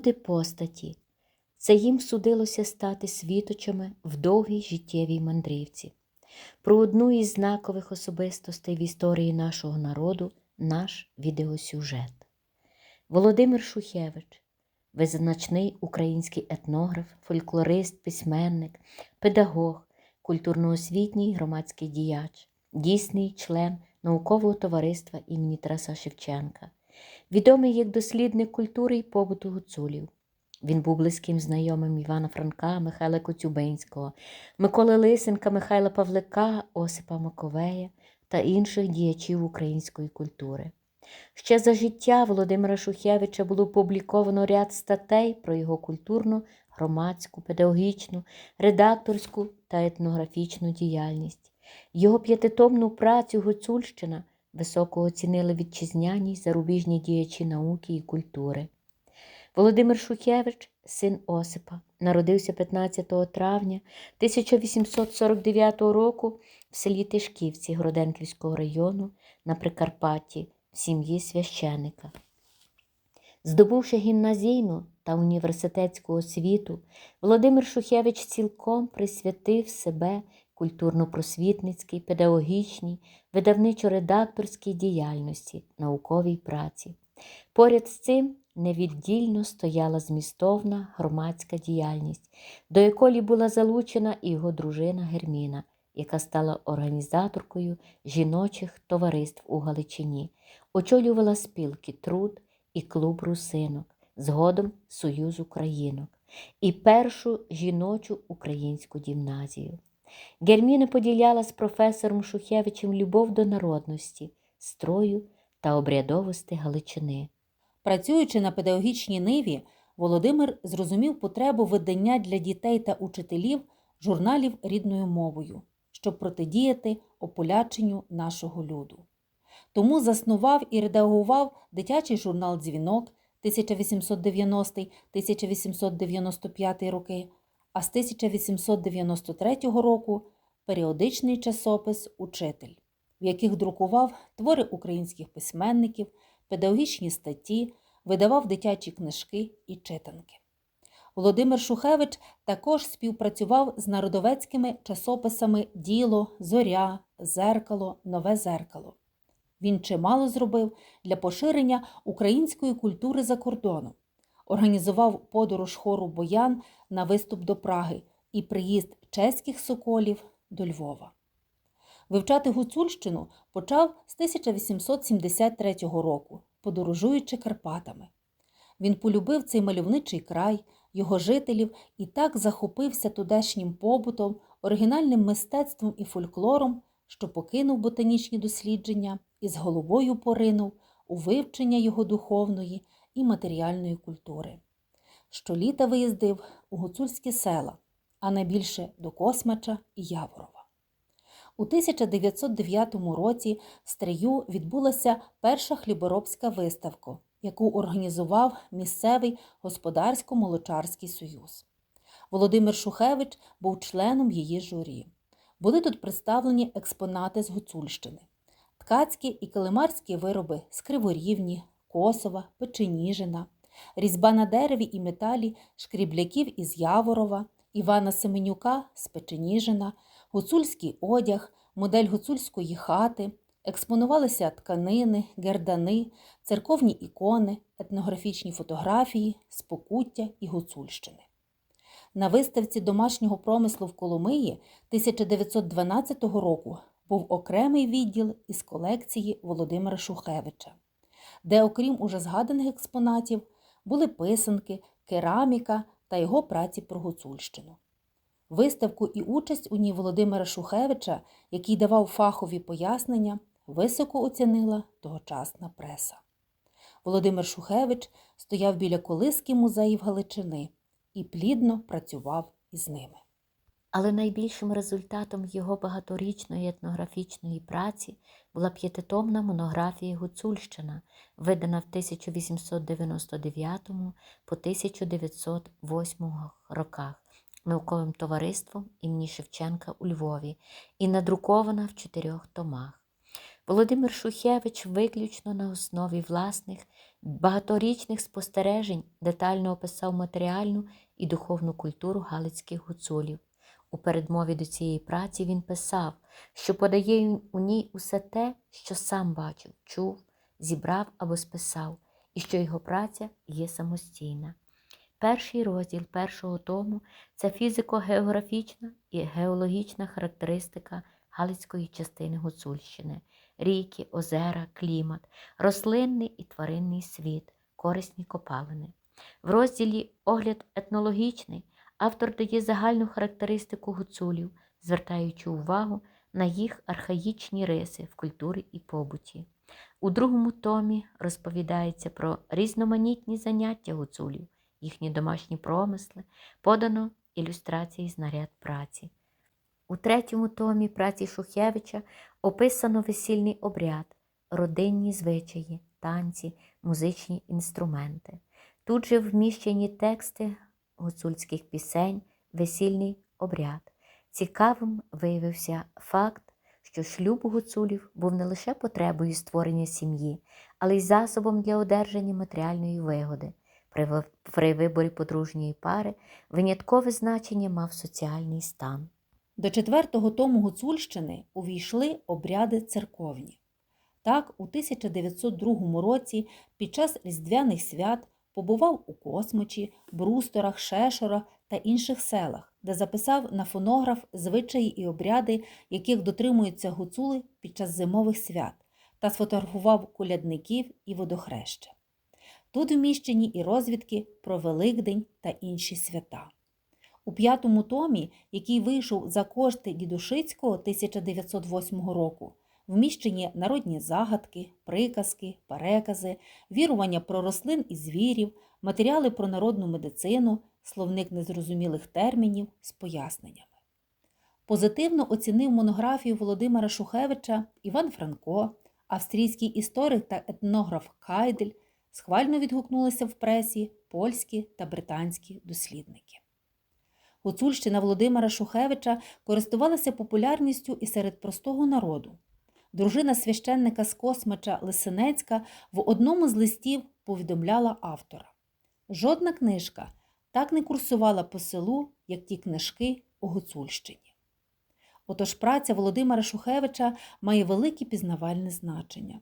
люди постаті. Це їм судилося стати світочами в довгій життєвій мандрівці. Про одну із знакових особистостей в історії нашого народу наш відеосюжет. Володимир Шухевич, визначний український етнограф, фольклорист, письменник, педагог, культурно-освітній громадський діяч, дійсний член наукового товариства імені Тараса Шевченка, відомий як дослідник культури і побуту гуцулів. Він був близьким знайомим Івана Франка, Михайла Коцюбинського, Миколи Лисенка, Михайла Павлика, Осипа Маковея та інших діячів української культури. Ще за життя Володимира Шухевича було опубліковано ряд статей про його культурну, громадську, педагогічну, редакторську та етнографічну діяльність. Його п'ятитомну працю Гуцульщина високо оцінили вітчизняні зарубіжні діячі науки і культури. Володимир Шухевич, син Осипа, народився 15 травня 1849 року в селі Тишківці Гроденківського району на Прикарпатті в сім'ї священика. Здобувши гімназійну та університетську освіту, Володимир Шухевич цілком присвятив себе культурно-просвітницькій, педагогічній, видавничо-редакторській діяльності, науковій праці. Поряд з цим невіддільно стояла змістовна громадська діяльність, до якої була залучена і його дружина Герміна, яка стала організаторкою жіночих товариств у Галичині, очолювала спілки Труд і клуб русинок, згодом Союз Українок і першу жіночу українську гімназію. Герміна поділяла з професором Шухевичем любов до народності, строю та обрядовості Галичини. Працюючи на педагогічній ниві, Володимир зрозумів потребу видання для дітей та учителів журналів рідною мовою, щоб протидіяти ополяченню нашого люду. Тому заснував і редагував дитячий журнал Дзвінок 1890-1895 роки, а з 1893 року періодичний часопис Учитель, в яких друкував твори українських письменників, педагогічні статті, видавав дитячі книжки і читанки. Володимир Шухевич також співпрацював з народовецькими часописами Діло, Зоря, Зеркало, Нове Зеркало. Він чимало зробив для поширення української культури за кордоном, організував подорож хору боян на виступ до Праги і приїзд чеських соколів до Львова. Вивчати гуцульщину почав з 1873 року, подорожуючи Карпатами. Він полюбив цей мальовничий край, його жителів і так захопився тудешнім побутом, оригінальним мистецтвом і фольклором, що покинув ботанічні дослідження і з головою поринув у вивчення його духовної і матеріальної культури. Щоліта виїздив у гуцульські села, а найбільше до Космача і Яворова. У 1909 році в Стрию відбулася перша хліборобська виставка, яку організував місцевий господарсько-молочарський союз. Володимир Шухевич був членом її журі. Були тут представлені експонати з Гуцульщини, ткацькі і килимарські вироби з Криворівні, Косова, Печеніжина, різьба на дереві і металі шкрібляків із Яворова, Івана Семенюка з Печеніжина, гуцульський одяг, модель гуцульської хати, експонувалися тканини, гердани, церковні ікони, етнографічні фотографії, спокуття і гуцульщини. На виставці домашнього промислу в Коломиї 1912 року був окремий відділ із колекції Володимира Шухевича, де, окрім уже згаданих експонатів, були писанки, кераміка та його праці про гуцульщину. Виставку і участь у ній Володимира Шухевича, який давав фахові пояснення, високо оцінила тогочасна преса. Володимир Шухевич стояв біля колиски музеїв Галичини і плідно працював із ними. Але найбільшим результатом його багаторічної етнографічної праці була п'ятитомна монографія Гуцульщина, видана в 1899 по 1908 роках науковим товариством імені Шевченка у Львові і надрукована в чотирьох томах. Володимир Шухевич виключно на основі власних багаторічних спостережень детально описав матеріальну і духовну культуру галицьких гуцулів. У передмові до цієї праці він писав, що подає у ній усе те, що сам бачив, чув, зібрав або списав, і що його праця є самостійна. Перший розділ першого тому це фізико-географічна і геологічна характеристика Галицької частини Гуцульщини, ріки, озера, клімат, рослинний і тваринний світ, корисні копалини. В розділі Огляд етнологічний автор дає загальну характеристику гуцулів, звертаючи увагу на їх архаїчні риси в культурі і побуті. У другому томі розповідається про різноманітні заняття гуцулів, їхні домашні промисли, подано ілюстрації знаряд праці. У третьому томі праці Шухевича описано весільний обряд, родинні звичаї, танці, музичні інструменти. Тут же вміщені тексти гуцульських пісень, весільний обряд. Цікавим виявився факт, що шлюб гуцулів був не лише потребою створення сім'ї, але й засобом для одержання матеріальної вигоди. При, виборі подружньої пари виняткове значення мав соціальний стан. До четвертого тому Гуцульщини увійшли обряди церковні. Так, у 1902 році під час Різдвяних свят побував у Космочі, Брусторах, Шешорах та інших селах, де записав на фонограф звичаї і обряди, яких дотримуються гуцули під час зимових свят, та сфотографував колядників і водохреща. Тут вміщені і розвідки про Великдень та інші свята. У п'ятому томі, який вийшов за кошти Дідушицького 1908 року, вміщені народні загадки, приказки, перекази, вірування про рослин і звірів, матеріали про народну медицину, словник незрозумілих термінів з поясненнями. Позитивно оцінив монографію Володимира Шухевича Іван Франко, австрійський історик та етнограф Кайдель, схвально відгукнулися в пресі польські та британські дослідники. Гуцульщина Володимира Шухевича користувалася популярністю і серед простого народу. Дружина священника з Космача Лисинецька в одному з листів повідомляла автора: жодна книжка так не курсувала по селу, як ті книжки у Гуцульщині. Отож праця Володимира Шухевича має велике пізнавальне значення.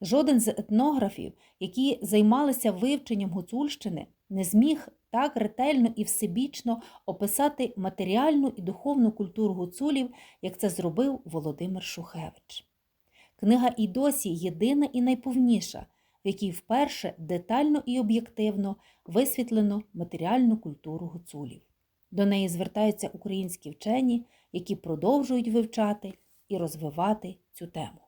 Жоден з етнографів, які займалися вивченням Гуцульщини, не зміг так ретельно і всебічно описати матеріальну і духовну культуру гуцулів, як це зробив Володимир Шухевич. Книга і досі єдина і найповніша, в якій вперше детально і об'єктивно висвітлено матеріальну культуру гуцулів. До неї звертаються українські вчені, які продовжують вивчати і розвивати цю тему.